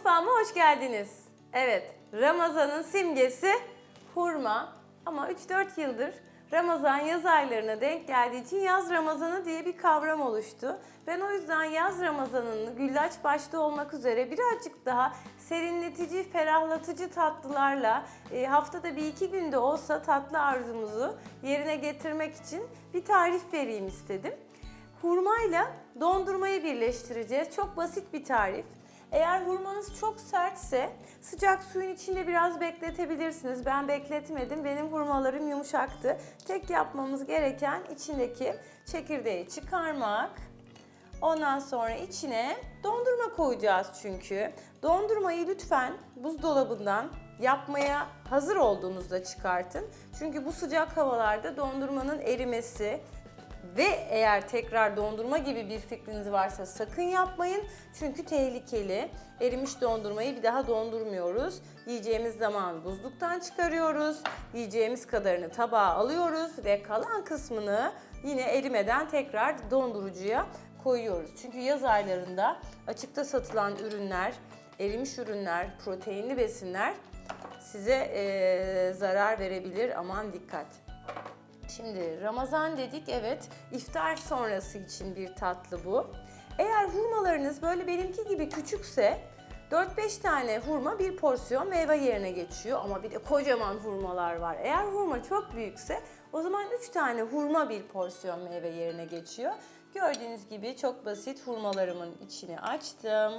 Mutfağıma hoş geldiniz. Evet, Ramazan'ın simgesi hurma. Ama 3-4 yıldır Ramazan yaz aylarına denk geldiği için yaz Ramazanı diye bir kavram oluştu. Ben o yüzden yaz Ramazanı'nı güllaç başta olmak üzere birazcık daha serinletici, ferahlatıcı tatlılarla e, haftada bir iki günde olsa tatlı arzumuzu yerine getirmek için bir tarif vereyim istedim. Hurmayla dondurmayı birleştireceğiz. Çok basit bir tarif. Eğer hurmanız çok sertse sıcak suyun içinde biraz bekletebilirsiniz. Ben bekletmedim. Benim hurmalarım yumuşaktı. Tek yapmamız gereken içindeki çekirdeği çıkarmak. Ondan sonra içine dondurma koyacağız çünkü. Dondurmayı lütfen buzdolabından yapmaya hazır olduğunuzda çıkartın. Çünkü bu sıcak havalarda dondurmanın erimesi, ve eğer tekrar dondurma gibi bir fikriniz varsa sakın yapmayın. Çünkü tehlikeli. Erimiş dondurmayı bir daha dondurmuyoruz. Yiyeceğimiz zaman buzluktan çıkarıyoruz. Yiyeceğimiz kadarını tabağa alıyoruz ve kalan kısmını yine erimeden tekrar dondurucuya koyuyoruz. Çünkü yaz aylarında açıkta satılan ürünler, erimiş ürünler, proteinli besinler size eee, zarar verebilir. Aman dikkat. Şimdi Ramazan dedik evet iftar sonrası için bir tatlı bu. Eğer hurmalarınız böyle benimki gibi küçükse 4-5 tane hurma bir porsiyon meyve yerine geçiyor ama bir de kocaman hurmalar var. Eğer hurma çok büyükse o zaman 3 tane hurma bir porsiyon meyve yerine geçiyor. Gördüğünüz gibi çok basit hurmalarımın içini açtım.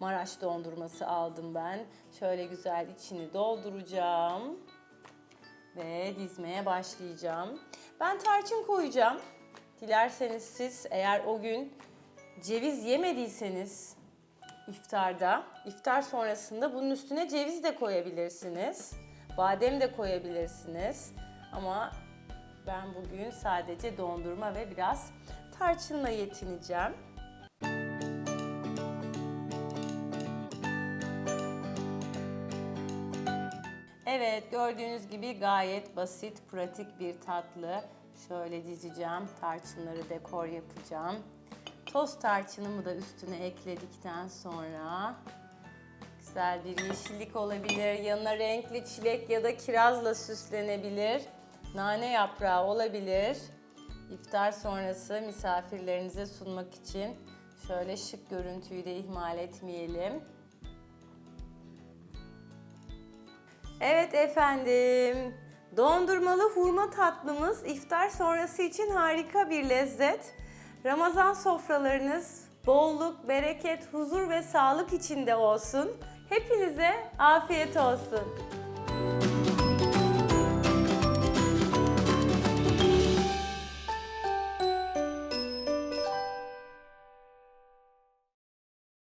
Maraş dondurması aldım ben. Şöyle güzel içini dolduracağım ve dizmeye başlayacağım. Ben tarçın koyacağım. Dilerseniz siz eğer o gün ceviz yemediyseniz iftarda, iftar sonrasında bunun üstüne ceviz de koyabilirsiniz. Badem de koyabilirsiniz. Ama ben bugün sadece dondurma ve biraz tarçınla yetineceğim. Evet gördüğünüz gibi gayet basit, pratik bir tatlı. Şöyle dizeceğim, tarçınları dekor yapacağım. Toz tarçınımı da üstüne ekledikten sonra güzel bir yeşillik olabilir. Yanına renkli çilek ya da kirazla süslenebilir. Nane yaprağı olabilir. İftar sonrası misafirlerinize sunmak için şöyle şık görüntüyü de ihmal etmeyelim. Evet efendim. Dondurmalı hurma tatlımız iftar sonrası için harika bir lezzet. Ramazan sofralarınız bolluk, bereket, huzur ve sağlık içinde olsun. Hepinize afiyet olsun.